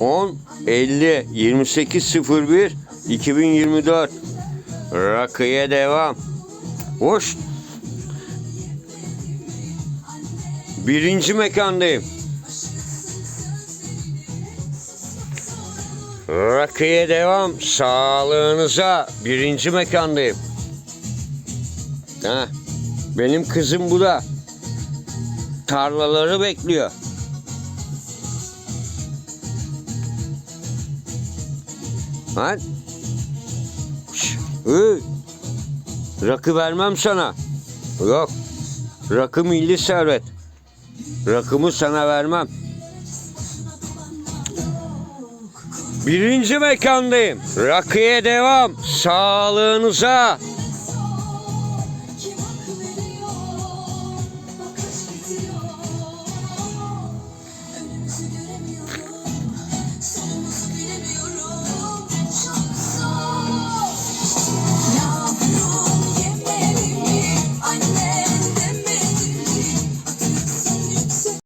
10 50 28 01 2024 Rakıya devam. Hoş. Birinci mekandayım. Rakıya devam. Sağlığınıza. Birinci mekandayım. Ha. Benim kızım bu da. Tarlaları bekliyor. Şş, ıy. Rakı vermem sana. Yok. Rakı milli servet. Rakımı sana vermem. Birinci mekandayım. Rakıya devam. Sağlığınıza.